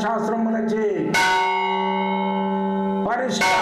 శాస్త్రములచే పరిష్కారం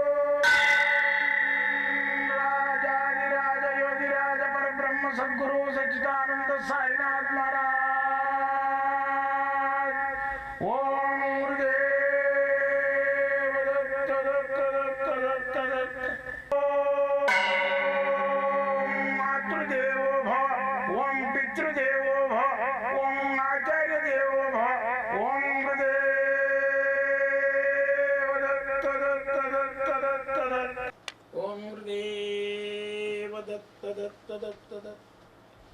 ఓం గురుదేవ దత్త దత్త దత్త దత్త.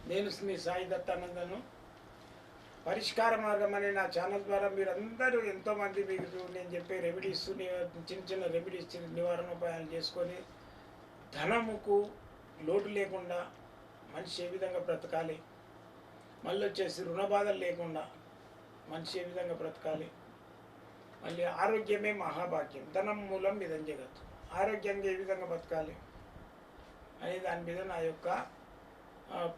నేను మీ సాయి దత్తానందను. పరిష్కార మార్గం అనే నా ఛానల్ ద్వారా మీరందరూ ఎంతోమంది మీకు నేను చెప్పే రెమెడీస్ చిన్న చిన్న రెమెడీస్ చిన్న నివారణ ఉపాయాలు చేసుకొని ధనముకు లోటు లేకుండా మనిషి ఏ విధంగా బ్రతకాలి మళ్ళీ వచ్చేసి రుణ బాధలు లేకుండా మనిషి ఏ విధంగా బ్రతకాలి మళ్ళీ ఆరోగ్యమే మహాభాగ్యం. ధనం మూలం ఇదం జగత్తు. ఆరోగ్యంగా ఏ విధంగా బతకాలి అనే దాని మీద నా యొక్క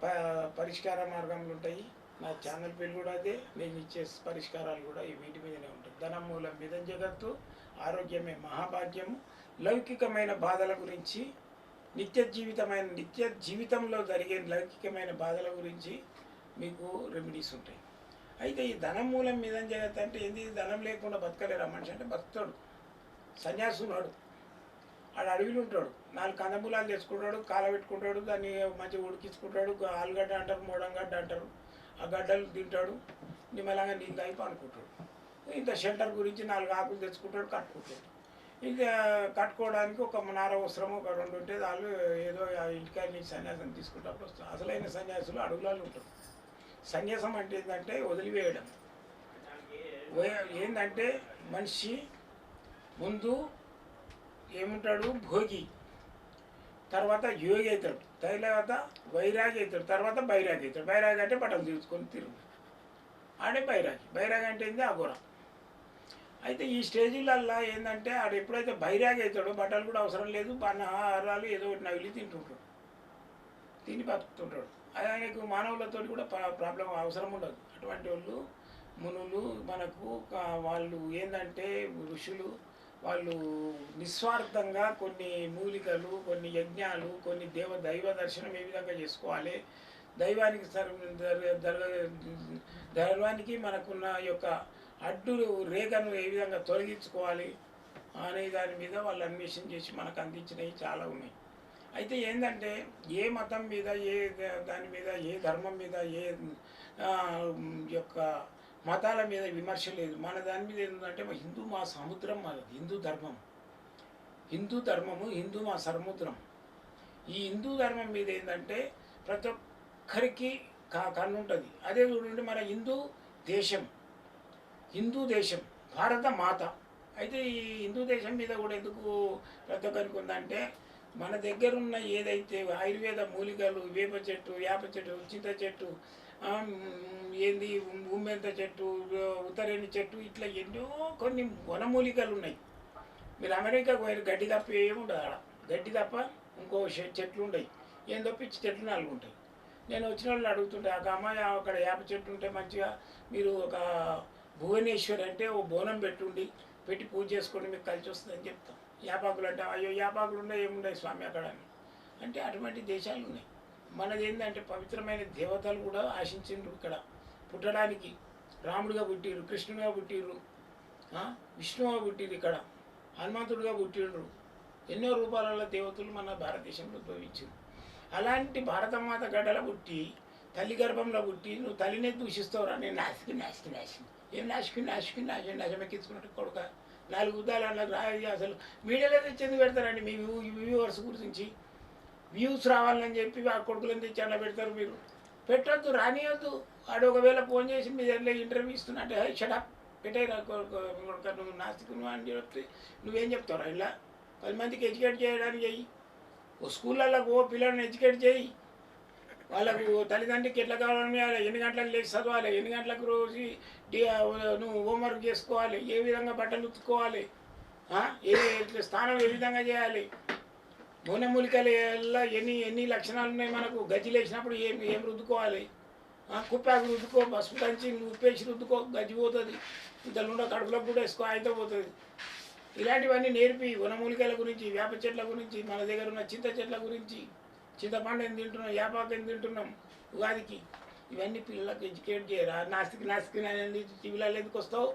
ప- పరిష్కార మార్గంలు ఉంటాయి. నా ఛానల్ పేరు కూడా అదే. నేను ఇచ్చే పరిష్కారాలు కూడా ఈ వీటి మీదనే ఉంటాయి. ధనం మూలం మీద జగత్తు ఆరోగ్యమే మహాభాగ్యము. లౌకికమైన బాధల గురించి నిత్య జీవితమైన నిత్య జీవితంలో జరిగే లౌకికమైన బాధల గురించి మీకు రెమెడీస్ ఉంటాయి. అయితే ఈ ధనం మూలం మీద జగత్ అంటే ఏంది? ధనం లేకుండా బతకలేరా మనిషి? అంటే బతుకుతాడు. సన్యాసి ఉన్నాడు. ఆడు అడవిలో ఉంటాడు నాలుగు కందమూలాలు తెచ్చుకుంటాడు కాలబెట్టుకుంటాడు దాన్ని మంచిగా ఉడికించుకుంటాడు ఆలుగడ్డ అంటారు మూడంగడ్డ అంటారు ఆ గడ్డలు తింటాడు నిమ్మలంగా నీళ్ళు అయిపో అనుకుంటాడు ఇంత షెల్టర్ గురించి నాలుగు ఆకులు తెచ్చుకుంటాడు కట్టుకుంటాడు. ఇంకా కట్టుకోవడానికి ఒక నార అవసరం ఒక రెండు ఉంటే వాళ్ళు ఏదో ఇంటికాయ నుంచి సన్యాసం తీసుకుంటప్పుడు వస్తారు అసలైన సన్యాసులు అడుగులాలు ఉంటారు. సన్యాసం అంటే ఏంటంటే వదిలివేయడం. ఏంటంటే మనిషి ముందు ఏముంటాడు? భోగి. తర్వాత యోగి అవుతాడు తర్వాత వైరాగి అవుతాడు తర్వాత బైరాగి అవుతాడు బైరాగి అంటే బట్టలు తీసుకొని తిరుగు. ఆడే బైరాగి. బైరాగి అంటే ఏంది? అఘోర అయితే ఈ స్టేజీలల్లో ఏంటంటే ఆడు ఎప్పుడైతే బైరాగి అవుతాడో బట్టలు కూడా అవసరం లేదు బన్న ఆహారాలు ఏదో ఒకటి నవిలి తింటుంటాడు. తిని బతుకుతుంటాడు. అది ఆయనకు మానవులతో కూడా ప్రా- ప్రాబ్లం అవసరం ఉండదు. అటువంటి వాళ్ళు మునులు మనకు వాళ్ళు ఏంటంటే ఋషులు వాళ్ళు నిస్వార్థంగా కొన్ని మూలికలు కొన్ని యజ్ఞాలు కొన్ని దేవ దైవ దర్శనం ఏ విధంగా చేసుకోవాలి? దైవానికి దైవానికి మనకున్న యొక్క అడ్డులు రేఖను ఏ విధంగా తొలగించుకోవాలి అనే దాని మీద వాళ్ళు అన్వేషణ చేసి మనకు అందించినవి చాలా ఉన్నాయి. అయితే ఏంటంటే ఏ మతం మీద ఏ దాని మీద ఏ ధర్మం మీద ఏ యొక్క మతాల మీద విమర్శ లేదు. మన దాని మీద ఏంటంటే మా హిందూ మా సముద్రం మనది హిందూ ధర్మం. హిందూ ధర్మము హిందూ మా సముద్రం ఈ హిందూ ధర్మం మీద ఏంటంటే ప్రతి ఒక్కరికి కా కన్ను ఉంటుంది. అదే చూడండి మన హిందూ దేశం. హిందూ దేశం. భారత మాత. అయితే ఈ హిందూ దేశం మీద కూడా ఎందుకు ప్రతి ఒక్కరికి ఉందంటే మన దగ్గర ఉన్న ఏదైతే ఆయుర్వేద మూలికలు వేప చెట్టు వేప చెట్టు చింత చెట్టు ఏంది ఉమ్మెంత చెట్టు ఉత్తరేణి చెట్టు ఇట్లా ఎన్నో కొన్ని వనమూలికలు ఉన్నాయి. మీరు అమెరికాకు పోయిన గడ్డి తప్ప ఏముండదు ఆడ. గడ్డి తప్ప ఇంకో చె- చెట్లు ఉంటాయి ఏం తప్పించి చెట్లు నాలుగు ఉంటాయి. నేను వచ్చిన వాళ్ళు అడుగుతుంటే ఆ అమ్మాయి అక్కడ వేప చెట్టు ఉంటే మంచిగా మీరు ఒక భువనేశ్వర్ అంటే ఓ బోనం పెట్టుండి పెట్టి పూజ చేసుకోండి మీకు కలిసి వస్తుందని చెప్తాం. యాపాకులు అంటే అయ్యో యాపాకులు ఉన్నాయి ఏముండయి స్వామి అక్కడ అని. అంటే అటువంటి దేశాలు ఉన్నాయి. మనది ఏంటంటే పవిత్రమైన దేవతలు కూడా ఆశించిండ్రు ఇక్కడ. పుట్టడానికి రాముడిగా పుట్టిరు కృష్ణుడిగా పుట్టిరు విష్ణువుగా పుట్టిరు ఇక్కడ. హనుమంతుడిగా పుట్టిండ్రు ఎన్నో రూపాలలో దేవతలు మన భారతదేశంలో ఉద్భవించారు అలాంటి భారతమాత గడ్డల పుట్టి తల్లి గర్భంలో పుట్టి నువ్వు తల్లినే దూషిస్తావురా నేను నాసికి నాసికి నాశనం ఏం నాశకి నాశకి నాశనం నాశమెక్కించుకున్నట్టు కొడుక. నాలుగు ఉద్దాలు అలా రాయి అసలు మీడియాలో తెచ్చేందుకు పెడతారండి మీ వ్యూవర్స్ గురించి. వ్యూస్ రావాలని చెప్పి ఆ కొడుకులను తెచ్చి అలా పెడతారు మీరు. పెట్టొద్దు రానియొద్దు. ఆడు ఒకవేళ ఫోన్ చేసి మీ దగ్గర ఇంటర్వ్యూ ఇస్తున్నా అంటే షడప్ పెట్టేరా కొడుక నువ్వు నాస్తికును అని చెప్తే నువ్వేం చెప్తావు ఇలా? పది మందికి ఎడ్యుకేట్ చేయడానికి చెయ్యి. ఓ స్కూళ్ళల్లో ఓ పిల్లల్ని ఎడ్యుకేట్ చేయి వాళ్ళకు తల్లిదండ్రికి ఎట్లా కావాలని ఎన్ని గంటలకు లేచి చదవాలి? ఎన్ని గంటలకు రోజు నువ్వు హోంవర్క్ చేసుకోవాలి? ఏ విధంగా బట్టలు ఉత్తుకోవాలి ఏ స్నానం ఏ విధంగా చేయాలి? నూనె మూలికలు ఎన్ని ఎన్ని లక్షణాలు ఉన్నాయి మనకు? గజ్జి లేచినప్పుడు ఏం ఏం రుద్దుకోవాలి? కుప్పాకు రుద్దుకో పసుపు దంచి ఉప్పేసి రుద్దుకో గజ్జి పోతుంది. ఇంత నూనె కడుపులో కూడా వేసుకో అయితే పోతుంది. ఇలాంటివన్నీ నేర్పి వనమూలికల గురించి వేప చెట్ల గురించి మన దగ్గర ఉన్న చింత చెట్ల గురించి చింతపండు ఏం తింటున్నాం యాపాకు ఏం తింటున్నాం ఉగాదికి. ఇవన్నీ పిల్లలకు ఎడ్యుకేట్ చేయరా నాస్తికి నాస్తికి అనేది టీవీలలో ఎందుకు వస్తావు?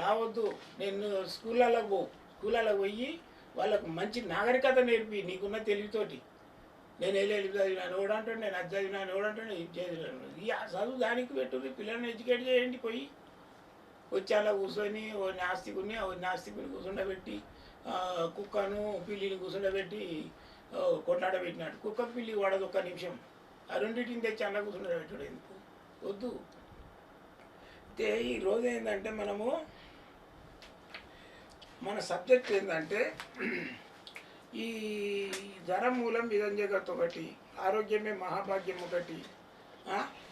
రావద్దు. నేను స్కూళ్ళలో పో. స్కూళ్ళలో పోయి వాళ్ళకు మంచి నాగరికత నేర్పి నీకున్న తెలివితోటి. నేను వెళ్ళి వెళ్ళి చదివినాను ఎవడంటాడు నేను అది చదివినాను ఎవడంటాడు ఇది చదివినాను. ఈ చదువు దానికి పెట్టుకుని పిల్లల్ని ఎడ్యుకేట్ చేయండి పోయి. వచ్చి అలా కూర్చొని ఓ నాస్తికుని ఓ నాస్తికుని కూర్చుండబెట్టి కుక్కను పిల్లిని కూర్చుండబెట్టి కొట్లాడబెట్టినాడు. కుక్క పిల్లి వాడదు ఒక్క నిమిషం. ఆ రెండింటిని తెచ్చి అన్న కూర్చుండబెట్టాడు ఎందుకు? వద్దు. అయితే ఈరోజు ఏంటంటే మనము మన సబ్జెక్ట్ ఏంటంటే ఈ జ్వరం మూలం విధంజగత్ ఒకటి ఆరోగ్యమే మహాభాగ్యం ఒకటి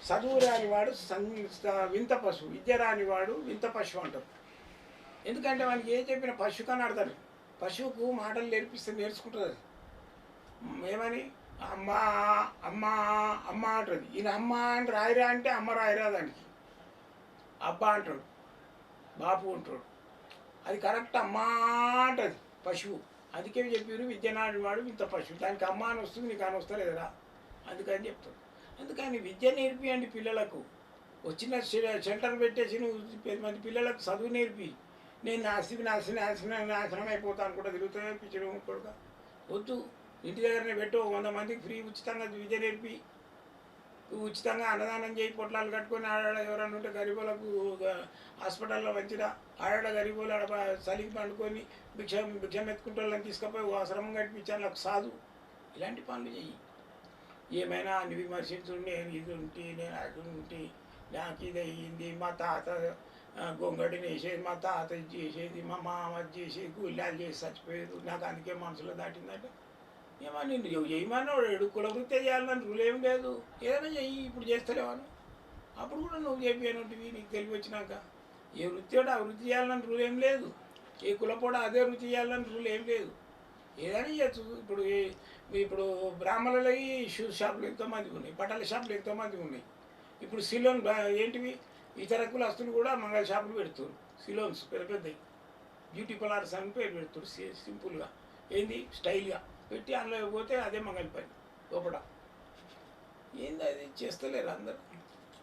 చదువు రానివాడు సం- వింత పశువు విద్య రానివాడు వింత పశువు అంటారు. ఎందుకంటే వాళ్ళకి ఏం చెప్పిన పశువు అని అడతారు పశువుకు మాటలు నేర్పిస్తే నేర్చుకుంటుంది అది. ఏమని? అమ్మ అమ్మ అమ్మ అంటుంది. ఈయన అమ్మ అని రాయిరా అంటే అమ్మ రాయిరా దానికి. అబ్బా అంటాడు. బాపు అంటాడు. అది కరెక్ట్ అమ్మా అంటది. పశువు. అందుకే చెప్పారు విద్యనాడు వాడు ఇంత పశువు. దానికి అమ్మ అని వస్తుంది నీకు అని వస్తలేదురా. అందుకని చెప్తాడు అందుకని విద్య నేర్పియండి పిల్లలకు. వచ్చిన సె- సెంటర్ పెట్టేసి నువ్వు పది మంది పిల్లలకు చదువు నేర్పి. నేను నాస్తికి నాశనం నాశనం నాశనం అయిపోతాను కూడా తిరుగుతాయి పిచ్చడం కూడా వద్దు. ఇంటి దగ్గరనే పెట్టు. వంద మందికి ఫ్రీ ఉచితంగా విద్య నేర్పి. ఉచితంగా అన్నదానం చేయి పొట్లాలు కట్టుకొని ఆడాడ ఎవరైనా ఉంటే గరీబులకు హాస్పిటల్లో మంచిగా ఆడాడ గరీబులు ఆడ చలికి పండుకొని భిక్ష భిక్షం ఎత్తుకుంటే వాళ్ళని తీసుకుపోయి ఆశ్రమం కట్టించాను నాకు సాధు. ఇలాంటి పనులు చెయ్యి. ఏమైనా అన్ని విమర్శించు నేను ఇది ఉంటే నేను అది ఉంటే నాకు ఇది అయ్యింది మా తాత గొంగడిని వేసేది మా తాత ఇది చేసేది మా మామ చేసేది గుళ్ళాలు చేసి చచ్చిపోయేది నాకు అందుకే మనసులో దాటిందంటే. ఏమని ఏమన్నాడు ఎడు కుల వృత్తి చేయాలని రూల్ ఏం లేదు. ఏదైనా చెయ్యి ఇప్పుడు చేస్తలేవాను అప్పుడు కూడా నువ్వు చెప్పానుంటివి నీకు తెలివి వచ్చినాక. ఏ వృత్తి కూడా ఆ వృత్తి చేయాలని రూల్ ఏం లేదు. ఏ కులపోడ అదే వృత్తి చేయాలని రూల్ ఏం లేదు. ఏదైనా చేయొచ్చు. ఇప్పుడు ఇప్పుడు బ్రాహ్మణులకి షూ షాపులు ఎంతోమంది ఉన్నాయి. బట్టల షాపులు ఎంతోమంది ఉన్నాయి. ఇప్పుడు సిలోన్ ఏంటివి? ఇతర కులస్తులు కూడా మంగళ షాపులు పెడుతున్నారు సిలోన్స్ పెద్ద పెద్దవి బ్యూటీ పార్లర్స్ అని పేరు పెడుతున్నారు సింపుల్గా. ఏంది? స్టైల్గా. పెట్టి అందులో పోతే అదే మంగళ పని లోపల. ఏంది అది? చేస్తలేరు అందరు.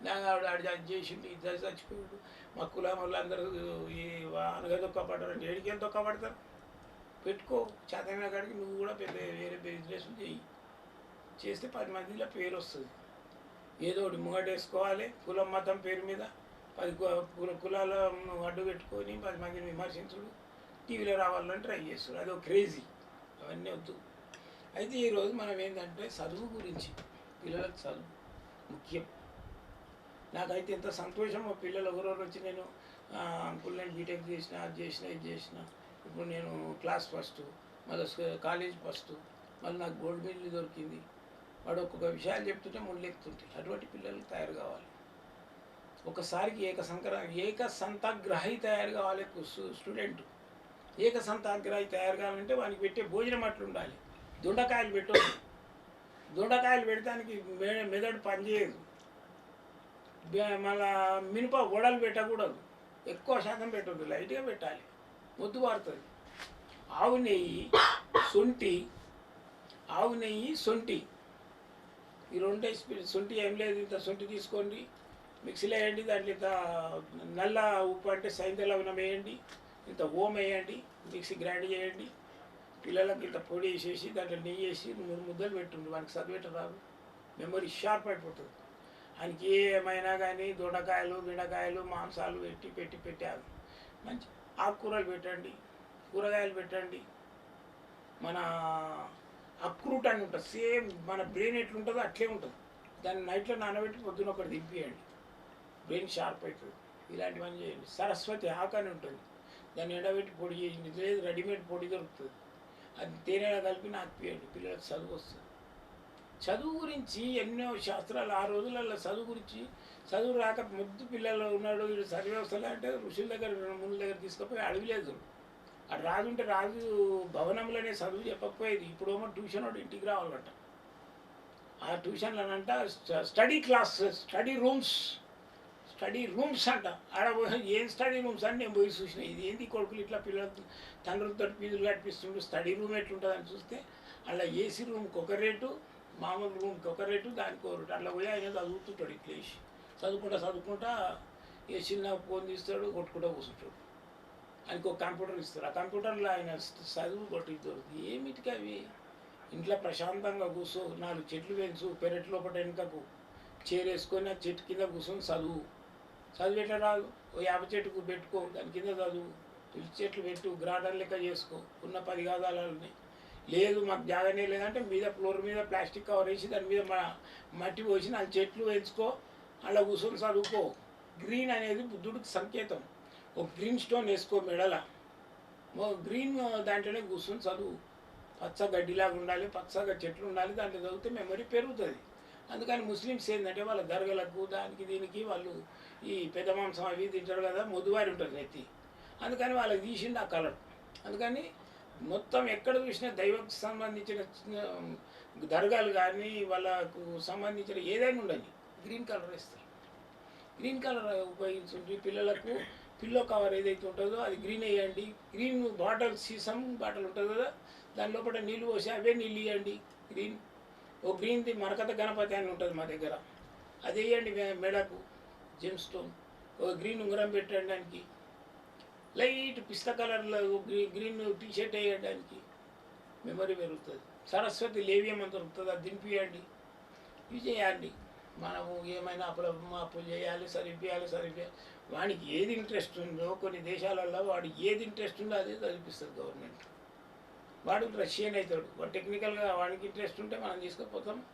నా ఆవిడ ఆడు అది చేసిండు ఇద్దరు చచ్చిపోయాడు. మా కులం వాళ్ళు అందరూ ఈ అనగదొక్క పడ్డారు ఏడికి ఎంత దొక్కపడతారు పెట్టుకో చేతమైన కాడికి నువ్వు కూడా పెద్ద వేరే బిజినెస్ చేయి చేస్తే పది మందిలో పేరు వస్తుంది. ఏదో ఒకటి ముంగటేసుకోవాలి కులం మతం పేరు మీద. పది కుల కులాల అడ్డు పెట్టుకొని పది మందిని విమర్శించుడు. టీవీలో రావాలని ట్రై చేస్తారు అదొక క్రేజీ. అవన్నీ వద్దు. అయితే ఈరోజు మనం ఏంటంటే చదువు గురించి పిల్లలకు చదువు ముఖ్యం. నాకైతే ఎంత సంతోషం మా పిల్లలు ఒకరోజు వచ్చి నేను ఆ, అంకుల్ నేను బీటెక్ చేసిన అది చేసిన ఇది చేసిన ఇప్పుడు నేను క్లాస్ ఫస్ట్ మళ్ళీ కాలేజ్ ఫస్ట్ మళ్ళీ నాకు గోల్డ్ మెడల్ దొరికింది. వాడు ఒక్కొక్క విషయాలు చెప్తుంటే ముళ్ళెత్తుంటాయి. అటువంటి పిల్లలు తయారు కావాలి. ఒకసారికి ఏక సంక్ర ఏక సంతాగ్రహి తయారు కావాలి. స్టూడెంట్ ఏక సంతాగ్రహి తయారు కావాలంటే వానికి పెట్టే భోజనం అట్లా ఉండాలి దొండకాయలు పెట్టు. దొండకాయలు పెడతానికి మె- మెదడు పనిచేయదు. మళ్ళా మినప వడలు పెట్టకూడదు. ఎక్కువ శాతం పెట్టద్దు లైట్గా పెట్టాలి. మొద్దు పారుతుంది ఆవు నెయ్యి శొంఠి ఆవు నెయ్యి శొంఠి ఈ రెండు స్పీ- శొంఠి ఏం లేదు ఇంత శొంఠి తీసుకోండి. మిక్సీలో వేయండి దాంట్లో ఇంత నల్ల ఉప్పు అంటే సైంత వేయండి ఇంత ఓం వేయండి మిక్సీ గ్రైండ్ చేయండి. పిల్లలకి ఇంత పొడి వేసేసి దాంట్లో నెయ్యి వేసి మూడు ముద్దలు పెట్టుండి వానికి చదివేట రాదు. మెమరీ షార్ప్ అయిపోతుంది. ఆయనకి ఏమైనా కానీ దొండకాయలు గిడకాయలు మాంసాలు పెట్టి పెట్టి పెట్టారు మంచి ఆకుకూరలు పెట్టండి. కూరగాయలు పెట్టండి. మన అక్రూట్ అని ఉంటుంది. సేమ్ మన బ్రెయిన్ ఎట్లుంటుందో అట్లే ఉంటుంది. దాన్ని నైట్లో నానబెట్టి పొద్దున ఒకటి దింపియండి. బ్రెయిన్ షార్ప్ అవుతుంది ఇలాంటివన్నీ చేయండి. సరస్వతి ఆకు అని ఉంటుంది. దాన్ని ఎండబెట్టి పొడి చేయండి. లేదు రెడీమేడ్ పొడి దొరుకుతుంది. అది తేనెలో కలిపి నాకు పియండి పిల్లలకు చదువు వస్తుంది. చదువు గురించి ఎన్నో శాస్త్రాలు ఆ రోజులలో చదువు గురించి చదువు రాక ముద్దు పిల్లలు ఉన్నాడు వీడు చదివే వస్తలే అంటే ఋషుల దగ్గర ముందు దగ్గర తీసుకుపోయి అడవిలేదు ఆ రాజు ఉంటే రాజు భవనంలోనే చదువు చెప్పకపోయేది. ఇప్పుడేమో ట్యూషన్ వాడు ఇంటికి రావాలంట. ఆ ట్యూషన్లనంట study class study rooms study rooms అంట. ఆడ పోయి ఏం స్టడీ రూమ్స్ అని నేను పోయి చూసిన. ఇది ఏంది కొడుకులు ఇట్లా పిల్లలతో తండ్రులతో ఫీజులు కట్టిస్తుండ్రు స్టడీ రూమ్ ఎట్లుంటుందని చూస్తే అలా ఏసీ రూమ్కి ఒక రేటు మామూలు రూమ్కి ఒక రేటు దానికి ఒక రేటు. అట్లా పోయి ఆయన చదువుతుంటాడు ఇట్లా వేసి చదువుకుంటా చదువుకుంటా ఏ చిన్న ఫోన్ తీస్తాడు కొట్టుకుంటా కూర్చుంటాడు. ఆయనకు ఒక కంప్యూటర్ ఇస్తారు ఆ కంప్యూటర్లో ఆయన చదువు కొట్టి దొరుకుతుంది ఏమిటికి అవి? ఇంట్లో ప్రశాంతంగా కూర్చో నాలుగు చెట్లు పెంచు పెరట్లో ఒకటి వెనుకకు చేరేసుకొని ఆ చెట్టు కింద కూర్చొని చదువు. చదివేటరాదు రాదు. ఓ యాభై చెట్టుకు పెట్టుకో దాని కింద చదువు. తులసి చెట్లు పెట్టు గ్రాడర్ లెక్క చేసుకో. ఉన్న పది గాదాలని లేదు మాకు జాగానే లేదంటే మీద ఫ్లోర్ మీద ప్లాస్టిక్ కవర్ వేసి దాని మీద మ- మట్టి పోసి నాలుగు చెట్లు పెంచుకో అలా కూర్చొని చదువుకో. గ్రీన్ అనేది బుద్ధుడికి సంకేతం. ఒక గ్రీన్ స్టోన్ వేసుకో మెడల. గ్రీన్ దాంట్లోనే కూర్చొని చదువు. పచ్చ గడ్డిలాగా ఉండాలి పచ్చగా చెట్లు ఉండాలి దాంట్లో చదివితే మెమరీ పెరుగుతుంది. అందుకని ముస్లిమ్స్ ఏంటంటే వాళ్ళ దర్గలకు దానికి దీనికి వాళ్ళు ఈ పెద్ద మాంసం అవి తింటారు కదా మొద్దువారి ఉంటుంది నెత్తి. అందుకని వాళ్ళకి తీసింది ఆ కలర్. అందుకని మొత్తం ఎక్కడ చూసినా దైవకు సంబంధించిన దర్గాలు కానీ వాళ్ళకు సంబంధించిన ఏదైనా ఉండని గ్రీన్ కలర్ ఇస్తారు గ్రీన్ కలర్ ఉపయోగించండి పిల్లలకు పిల్లో కవర్ ఏదైతే ఉంటుందో అది గ్రీన్ వేయండి. గ్రీన్ బాటిల్ సీసం బాటిల్ ఉంటుంది కదా దాని లోపల నీళ్ళు పోసి అవే నీళ్ళు ఇవ్వండి గ్రీన్. ఓ గ్రీన్ది మరకత గణపతి అని ఉంటుంది మా దగ్గర. అది వేయండి మెడకు. జెమ్ స్టోన్ గ్రీన్ ఉంగరం పెట్టడానికి లైట్ పిస్తా కలర్లో గ్రీన్ టీ షర్ట్ వేయడానికి మెమరీ పెరుగుతుంది. సరస్వతి లేవ్యం అని దొరుకుతుంది? అది దింపియండి. ఇవి చేయండి. మనము ఏమైనా అప్పుల అప్పులు చేయాలి సరిపోయాలి సరిపోయాలి. వానికి ఏది ఇంట్రెస్ట్ ఉందో కొన్ని దేశాలలో వాడు ఏది ఇంట్రెస్ట్ ఉందో అదే చదివిస్తుంది గవర్నమెంట్. వాడు రష్యన్ అవుతాడు. వాడు టెక్నికల్గా వాడికి ఇంట్రెస్ట్ ఉంటే మనం తీసుకుపోతాం.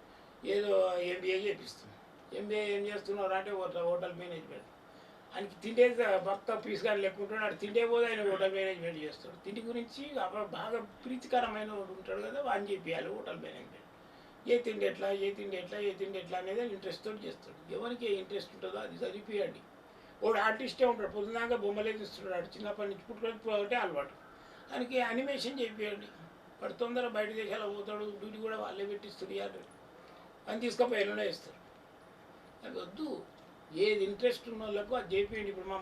ఏదో ఎంబీఏ చేపిస్తాం. ఎంబీఏ ఏం చేస్తున్నారు అంటే హోటల్ హోటల్ మేనేజ్మెంట్. ఆయనకి తిండే భర్త పీస్ కానీ లేకుంటాడు ఆడు తిండే పోదు ఆయన హోటల్ మేనేజ్మెంట్ చేస్తాడు. తిండి గురించి బాగా ప్రీతికరమైన ఉంటాడు కదా అని చెప్పియాలి హోటల్ మేనేజ్మెంట్. ఏ తిండి ఎట్లా ఏ తిండి ఎట్లా ఏ తిండి ఎట్లా అనేది ఇంట్రెస్ట్ తోటి చేస్తాడు. ఎవరికి ఏ ఇంట్రెస్ట్ ఉంటుందో అది చదివిపియండి. వాడు ఆర్టిస్టే ఉంటాడు పొద్దునాక బొమ్మలే తీస్తున్నాడు చిన్నప్పటి నుంచి పుట్టుకొని అలవాటు. ఆయనకి అనిమేషన్ చేపియండి వాడు తొందర బయట దేశాలకు పోతాడు డ్యూటీ కూడా వాళ్ళే పెట్టిస్తారు అని తీసుకుపోయి ఎల్లుండే ఇస్తారు అది వద్దు. ఏది ఇంట్రెస్ట్ ఉన్న వాళ్ళకు అది చేపియండి. ఇప్పుడు మా